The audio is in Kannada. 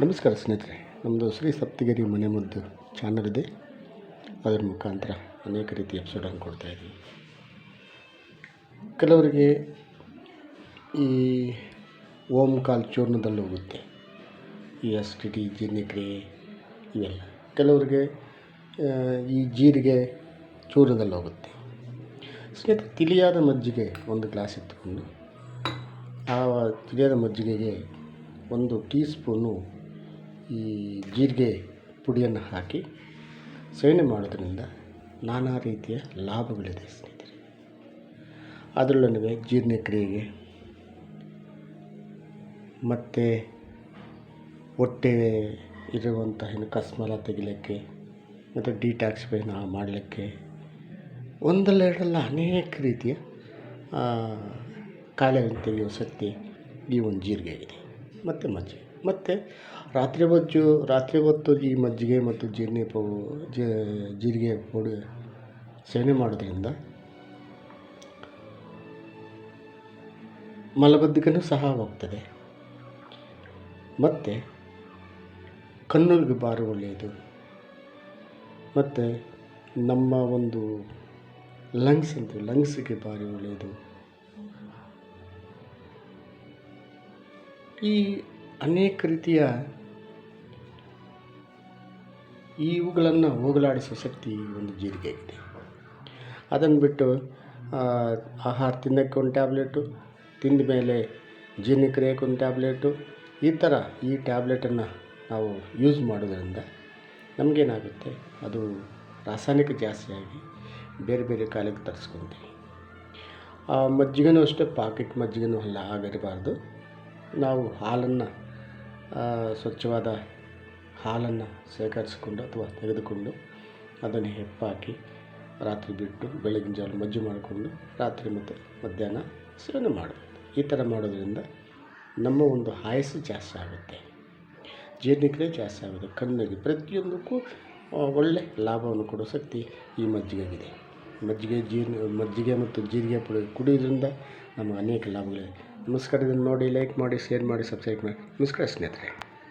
ನಮಸ್ಕಾರ ಸ್ನೇಹಿತರೆ ನಮ್ಮದು ಶ್ರೀ ಸಪ್ತಗಿರಿ ಮನೆ ಮದ್ದು ಚಾನಲ್ ಇದೆ. ಅದರ ಮುಖಾಂತರ ಅನೇಕ ರೀತಿಯ ಎಪಿಸೋಡನ್ನು ಕೊಡ್ತಾಯಿದ್ದೀವಿ ಕೆಲವರಿಗೆ ಈ ಓಂ ಕಾಲ್ ಚೂರ್ಣದಲ್ಲಿ ಹೋಗುತ್ತೆ. ಈ ಎಸ್ ಟಿ ಟಿ ಜೀರ್ಣಕ್ರಿಯೆ ಇವೆಲ್ಲ. ಕೆಲವರಿಗೆ ಈ ಜೀರಿಗೆ ಚೂರ್ಣದಲ್ಲಿ ಹೋಗುತ್ತೆ. ಸ್ನೇಹಿತರೆ, ತಿಳಿಯಾದ ಮಜ್ಜಿಗೆ ಒಂದು ಗ್ಲಾಸ್ ಎತ್ತುಕೊಂಡು ಆ ತಿಳಿಯಾದ ಮಜ್ಜಿಗೆಗೆ ಒಂದು ಟೀ ಸ್ಪೂನು ಈ ಜೀರಿಗೆ ಪುಡಿಯನ್ನು ಹಾಕಿ ಸೇವನೆ ಮಾಡೋದ್ರಿಂದ ನಾನಾ ರೀತಿಯ ಲಾಭಗಳಿದೆ ಸ್ನೇಹಿತರೆ. ಅದರಲ್ಲೂ ಜೀರ್ಣಕ್ರಿಯೆಗೆ ಮತ್ತು ಹೊಟ್ಟೆ ಇರುವಂಥ ಏನು ಕಸ್ಮಲ ತೆಗಿಲಿಕ್ಕೆ ಮತ್ತು ಪೇನ ಮಾಡಲಿಕ್ಕೆ ಒಂದಲ್ಲ ಎರಡಲ್ಲ ಅನೇಕ ರೀತಿಯ ಕಾಯಿಲೆಗಳನ್ನು ತೆಗೆಯುವ ಶಕ್ತಿ ಈ ಒಂದು ಜೀರಿಗೆ ಇದೆ ಮತ್ತು ಮಜ್ಜಿಗೆ. ಮತ್ತು ರಾತ್ರಿ ಹೊತ್ತು ರಾತ್ರಿ ಹೊತ್ತು ಈ ಮಜ್ಜಿಗೆ ಮತ್ತು ಜೀರ್ಣಿ ಪೌ ಜೀರಿಗೆ ಪುಡಿ ಸೇವನೆ ಮಾಡೋದ್ರಿಂದ ಮಲಬದ್ಧತೆಯೂ ಸಹ ಹೋಗ್ತದೆ ಮತ್ತು ಕಣ್ಣುಗಳಿಗೆ ಬಾರು ಒಳ್ಳೆಯದು. ಮತ್ತು ನಮ್ಮ ಒಂದು ಲಂಗ್ಸ್ ಅಂತ ಲಂಗ್ಸಿಗೆ ಭಾರಿ ಒಳ್ಳೆಯದು. ಈ ಅನೇಕ ರೀತಿಯ ಇವುಗಳನ್ನು ಹೋಗಲಾಡಿಸುವ ಶಕ್ತಿ ಒಂದು ಒಂದು ಜೀರಿಗೆಗಿದೆ ಅದನ್ನು ಬಿಟ್ಟು ಆಹಾರ ತಿನ್ನೋಕ್ಕೆ ಒಂದು ಟ್ಯಾಬ್ಲೆಟು, ತಿಂದ ಮೇಲೆ ಜೀರ್ಣಕ್ರಿಯೆಗೆ ಒಂದು ಟ್ಯಾಬ್ಲೆಟು, ಈ ಥರ ಈ ಟ್ಯಾಬ್ಲೆಟನ್ನು ನಾವು ಯೂಸ್ ಮಾಡೋದರಿಂದ ನಮಗೇನಾಗುತ್ತೆ, ಅದು ರಾಸಾಯನಿಕ ಜಾಸ್ತಿಯಾಗಿ ಬೇರೆ ಬೇರೆ ಕಾಲಕ್ಕೆ ತರಿಸ್ಕೊತೀವಿ. ಆ ಮಜ್ಜಿಗೆನೂ ಅಷ್ಟೇ, ಪಾಕೆಟ್ ಮಜ್ಜಿಗೆನೂ ಅಲ್ಲ ಆಗಿರಬಾರ್ದು ನಾವು ಹಾಲನ್ನು ಸ್ವಚ್ಛವಾದ ಹಾಲನ್ನು ಶೇಖರಿಸಿಕೊಂಡು ಅಥವಾ ತೆಗೆದುಕೊಂಡು ಅದನ್ನು ಹೆಪ್ಪಾಕಿ ರಾತ್ರಿ ಬಿಟ್ಟು ಬೆಳಗಿನ ಜಾವ ಮಜ್ಜು ಮಾಡಿಕೊಂಡು ರಾತ್ರಿ ಮತ್ತು ಮಧ್ಯಾಹ್ನ ಸೇವನೆ ಮಾಡಬೇಕು. ಈ ಥರ ಮಾಡೋದ್ರಿಂದ ನಮ್ಮ ಒಂದು ಆಯಸ್ಸು ಜಾಸ್ತಿ ಆಗುತ್ತೆ. ಜೀರ್ಣಕ್ರಿಯೆ ಜಾಸ್ತಿ ಆಗುತ್ತೆ. ಕಣ್ಣಿಗೆ ಪ್ರತಿಯೊಂದಕ್ಕೂ ಒಳ್ಳೆ ಲಾಭವನ್ನು ಕೊಡೋ ಶಕ್ತಿ ಈ ಮಜ್ಜಿಗೆಗಿದೆ. ಮಜ್ಜಿಗೆ ಜೀರ್ಣ, ಮಜ್ಜಿಗೆ ಮತ್ತು ಜೀರಿಗೆ ಪುಡಿ ಕುಡಿಯೋದ್ರಿಂದ ನಮಗೆ ಅನೇಕ ಲಾಭಗಳಿವೆ. ನಮಸ್ಕಾರ ಇದನ್ನು ನೋಡಿ ಲೈಕ್ ಮಾಡಿ ಶೇರ್ ಮಾಡಿ ಸಬ್ಸ್ಕ್ರೈಬ್ ಮಾಡಿ. ನಮಸ್ಕಾರ ಸ್ನೇಹಿತರೆ.